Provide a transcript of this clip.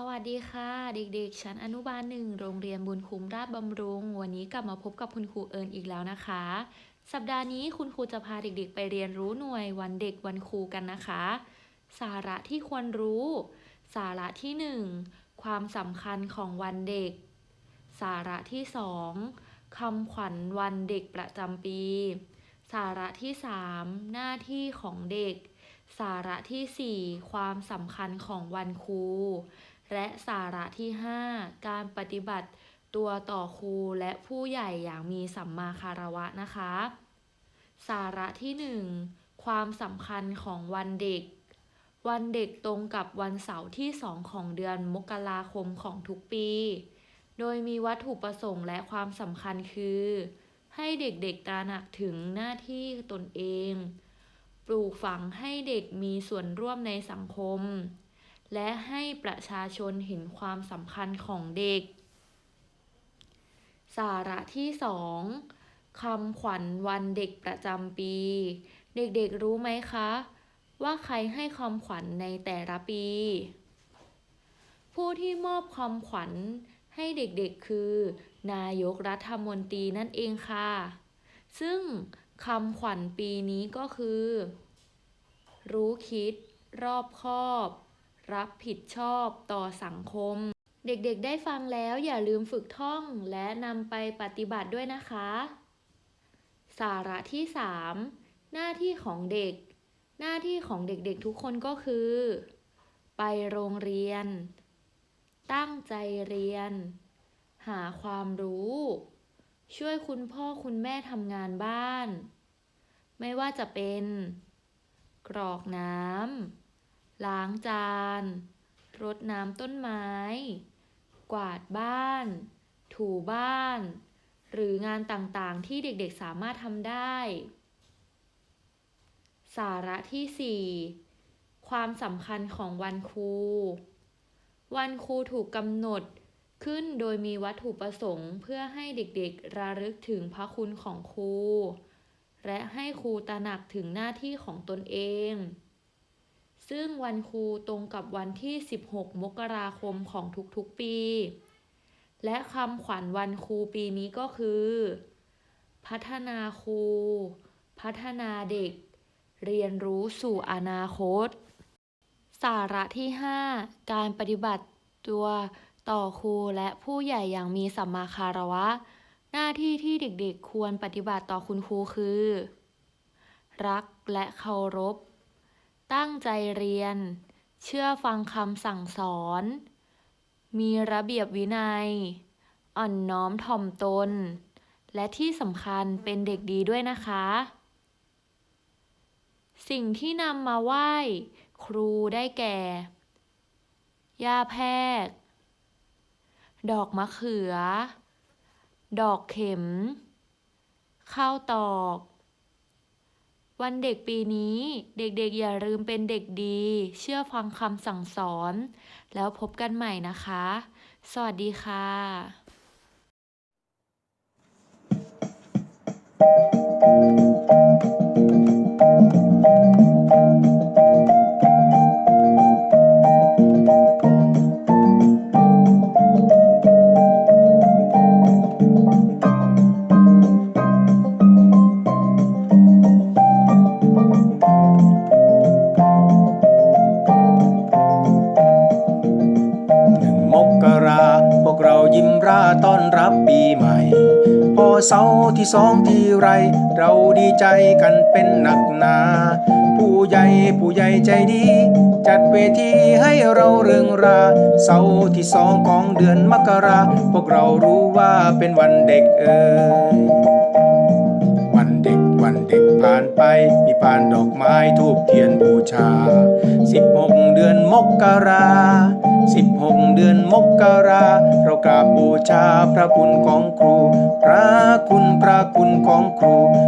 สวัสดีค่ะ เด็กๆ ชั้นอนุบาลหนึ่งโรงเรียนบุญคุ้มราชบำรุง วันนี้กลับมาพบกับคุณครูเอิญอีกแล้วนะคะ สัปดาห์นี้คุณครูจะพาเด็กๆ ไปเรียนรู้หน่วยวันเด็กวันครูกันนะคะ สาระที่ควรรู้ สาระที่หนึ่งความสำคัญของวันเด็ก สาระที่สองคำขวัญวันเด็กประจำปี สาระที่สามหน้าที่ของเด็ก สาระที่สี่ความสำคัญของวันครู และสาระที่ 5 การปฏิบัติตัวต่อครูและผู้ใหญ่อย่างมีสัมมาคารวะนะคะ สาระที่ 1 ความสำคัญของวันเด็ก วันเด็กตรงกับวันเสาร์ที่ 2 ของเดือนมกราคมของทุกปี โดยมีวัตถุประสงค์และความสำคัญคือ ให้เด็กๆตระหนักถึงหน้าที่ตนเอง ปลูกฝังให้เด็กมีส่วนร่วมในสังคม และให้ประชาชนเห็นความสำคัญของเด็ก สาระที่สองคำขวัญวันเด็กประจำปี เด็กๆรู้ไหมคะ ว่าใครให้คำขวัญในแต่ละปี ผู้ที่มอบคำขวัญให้เด็กๆคือ นายกรัฐมนตรีนั่นเองค่ะ ซึ่งคำขวัญปีนี้ก็คือ รู้คิด รอบคอบ รับผิดชอบต่อสังคม เด็กๆได้ฟังแล้วอย่าลืมฝึกท่องและนำไปปฏิบัติด้วยนะคะ สาระที่ 3 หน้าที่ของเด็ก หน้าที่ของเด็กๆทุกคนก็คือ ไปโรงเรียน ตั้งใจเรียน หาความรู้ ช่วยคุณพ่อคุณแม่ทำงานบ้าน ไม่ว่าจะเป็น กรอกน้ำ ล้างจาน รดน้ำต้นไม้ กวาดบ้าน ถูบ้าน หรืองานต่างๆที่เด็กๆสามารถทำได้ สาระที่ 4 ความสำคัญของวันครู วันครูถูกกำหนดขึ้นโดยมีวัตถุประสงค์เพื่อให้เด็กๆ ระลึกถึงพระคุณของครู และให้ครูตระหนักถึงหน้าที่ของตนเอง ซึ่งวันครูตรงกับวันที่ 16 มกราคมของทุกๆปี และคำขวัญวันครูปีนี้ก็คือ พัฒนาครู พัฒนาเด็ก เรียนรู้สู่อนาคต สาระที่ 5 การปฏิบัติตัวต่อครูและผู้ใหญ่อย่างมีสัมมาคารวะ หน้าที่ที่เด็กๆควรปฏิบัติต่อคุณครูคือ รักและเคารพ ตั้งใจเรียน เชื่อฟังคำสั่งสอน มีระเบียบวินัย อ่อนน้อมถ่อมตน และที่สำคัญเป็นเด็กดีด้วยนะคะ สิ่งที่นำมาไหว้ ครูได้แก่หญ้าแพรก ดอกมะเขือ ดอกเข็ม ข้าวตอก วันเด็กปีนี้เด็กๆอย่าลืมเป็นเด็กดี เชื่อฟังคำสั่งสอน แล้วพบกันใหม่นะคะ สวัสดีค่ะห ราต้อนรับปีใหม่ พอเสาร์ที่สองที่ไร เราดีใจกันเป็นหนักหนา ผู้ใหญ่ผู้ใหญ่ใจดี จัดเวทีให้เราเริงรา เสาร์ที่สองของเดือนมกรา พวกเรารู้ว่าเป็นวันเด็กเอ่ยวันเด็กวันเด็กผ่านไป มีพานดอกไม้ทูบเทียนบูชา 16 เดือนมกรา 16เดือนมกราเรากราบบูชาพระคุณของครู พระคุณพระคุณของครูพระคุณพระคุณของครู